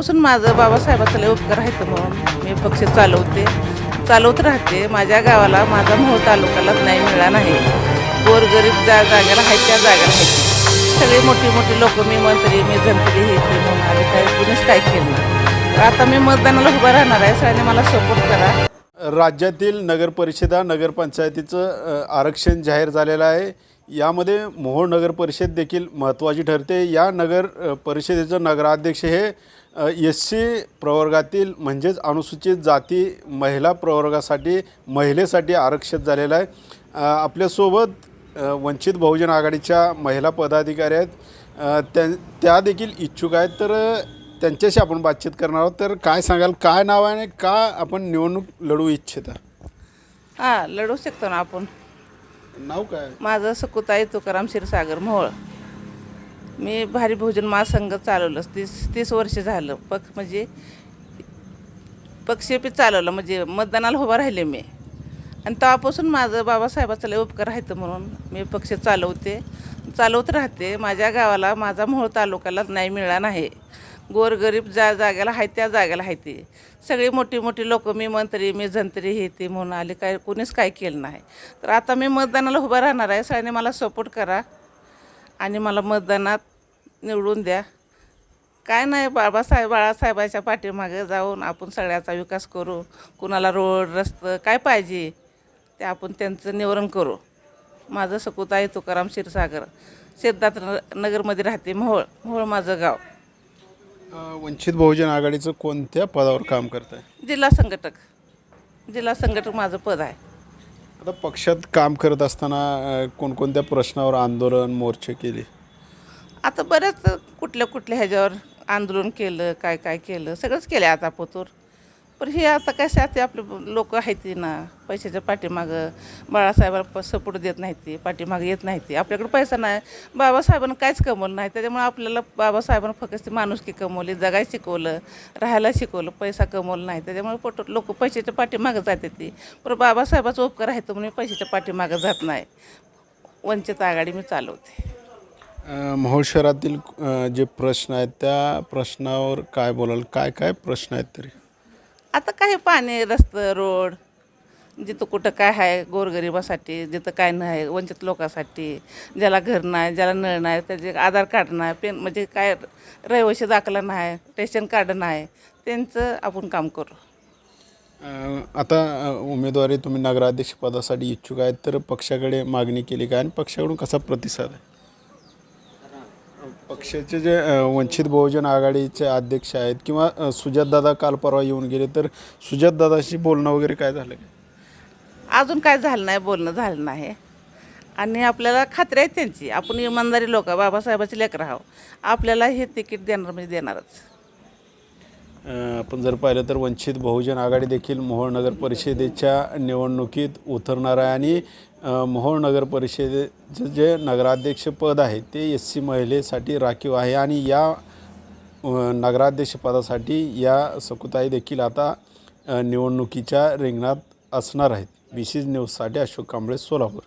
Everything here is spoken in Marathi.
तेव्हापासून माझं बाबासाहेबाचं लय उपकार आहेत म्हणून मी पक्ष चालवते चालवत राहते. माझ्या गावाला माझा मोह तालुक्याला नाही मिळाला नाही. गोरगरीब ज्या जागेला आहेत त्या जागेला आहेत. सगळी मोठी मोठी लोक मी मंत्री मी जंत्री हे ते म्हणून आले काय कुणीच काय केलं नाही. आता मी मतदानाला उभं राहणार आहे. सगळ्यांनी मला सपोर्ट करा. राज्यातील नगरपरिषदा नगरपंचायतीचं आरक्षण जाहीर झालेलं आहे. यामध्ये मोहोळ नगर परिषद देखील महत्त्वाची ठरते. या नगर परिषदेचं नगराध्यक्ष हे एस सी प्रवर्गातील म्हणजेच अनुसूचित जाती महिला प्रवर्गासाठी महिलेसाठी आरक्षित झालेलं आहे. आपल्यासोबत वंचित बहुजन आघाडीच्या महिला पदाधिकारी आहेत. त्या त्या देखील इच्छुक आहेत. तर त्यांच्याशी आपण बातचीत करणार आहोत. तर काय सांगाल? काय नाव आहे आणि का आपण निवडणूक लढवू इच्छिता? हां लढू शकतो ना आपण. नाव काय? माझं सकुताई तुकाराम क्षीरसागर मोहोळ. मी भारी भोजन महासंघ चालवलं. तीस तीस वर्ष झालं. पक्ष म्हणजे पक्षेपी चालवलं. म्हणजे मतदानाला उभं राहिले मी. आणि तेव्हापासून माझं बाबासाहेबाचा लय उपकार आहेत म्हणून मी पक्ष चालवते. चालवत राहते. माझ्या गावाला माझा मोहोळ तालुक्याला नाही मिळाला नाही. गोरगरीब ज्या जागेला आहे त्या जागेला आहे ती. सगळी मोठी मोठी लोकं मी मंत्री मी जंत्री हे ती म्हणून आले काय कोणीच काय केलं नाही. तर आता मी मतदानाला उभं राहणार आहे सगळ्यांनी मला सपोर्ट करा आणि मला मतदानात निवडून द्या. काय नाही बाबासाहेब बाळासाहेबाच्या पाठीमागे जाऊन आपण सगळ्याचा विकास करू कुणाला रोड रस्तं काय पाहिजे ते आपण त्यांचं निवारण करू. माझं सकुत आहे तुकाराम क्षीरसागर. सिद्धार्थ न- नगरमध्ये राहते मोहोळ मोहोळ माझं गाव. वंचित बहुजन आघाडीचं कोणत्या पदावर काम करत आहे जिल्हा संघटक. जिल्हा संघटक माझं पद आहे. आता पक्षात काम करत असताना अ, कोणकोणत्या प्रश्नावर आंदोलन मोर्चे केले? आता बऱ्याच कुठल्या कुठल्या ह्याच्यावर आंदोलन केलं काय काय केलं सगळंच केलं आता पोतूर. पण हे आता कसे ते आपले लोक आहेत ती ना पैशाच्या पाठीमागं. बाळासाहेबांना सपोर्ट देत नाहीत ते पाठीमागं येत नाही ते. आपल्याकडे पैसा नाही. बाबासाहेबांना काहीच कमवलं नाही. त्याच्यामुळे आपल्याला बाबासाहेबांना फक्त ती माणुसकी कमवली जगायला शिकवलं राहायला शिकवलं पैसा कमवला नाही. त्याच्यामुळे पोट लोक पैशाच्या पाठीमागं जाते ती. पण बाबासाहेबाचा उपकार आहे तर म्हणून पैशाच्या पाठीमागं जात नाही. वंचित आघाडी मी चालवते. अ, शहरातील जे प्रश्न आहेत त्या प्रश्नावर काय बोलाल? काय काय प्रश्न आहेत तरी? आता काय पाणी रस्तं रोड जिथं कुठं काय आहे गोरगरिबासाठी जिथं काय नाही वंचित लोकांसाठी ज्याला घर नाही ज्याला नळ नाही त्याचे आधार कार्ड नाही पेन म्हणजे काय रहिवाशी दाखला नाही रेशन कार्ड नाही त्यांचं आपण काम करू. आता उमेदवारी तुम्ही नगराध्यक्षपदासाठी इच्छुक आहेत तर पक्षाकडे मागणी केली काय? आणि पक्षाकडून कसा प्रतिसाद आहे? पक्षाचे जे वंचित बहुजन आघाडीचे अध्यक्ष आहेत किंवा सुजातदादा काल परवा येऊन गेले तर सुजातदादाशी बोलणं वगैरे काय झालं? अजून काय झालं नाही बोलणं झालं नाही. आणि आपल्याला खात्री आहे त्यांची. आपण इमानदारी लोक बाबासाहेबाचे लेकरं आहो आपल्याला हे तिकीट देणार म्हणजे देणारच. आपण जर पाहिलं तर वंचित बहुजन आघाडी देखील मोहोळ नगर परिषदेच्या निवडणुकीत उतरणार आहे आणि मोहोळ नगर परिषदेचं जे नगराध्यक्षपद आहे ते एस सी महिलेसाठी राखीव आहे आणि या नगराध्यक्षपदासाठी या सकुताई देखील आता निवडणुकीच्या रिंगणात असणार आहेत. बी सी न्यूजसाठी अशोक कांबळे सोलापूर.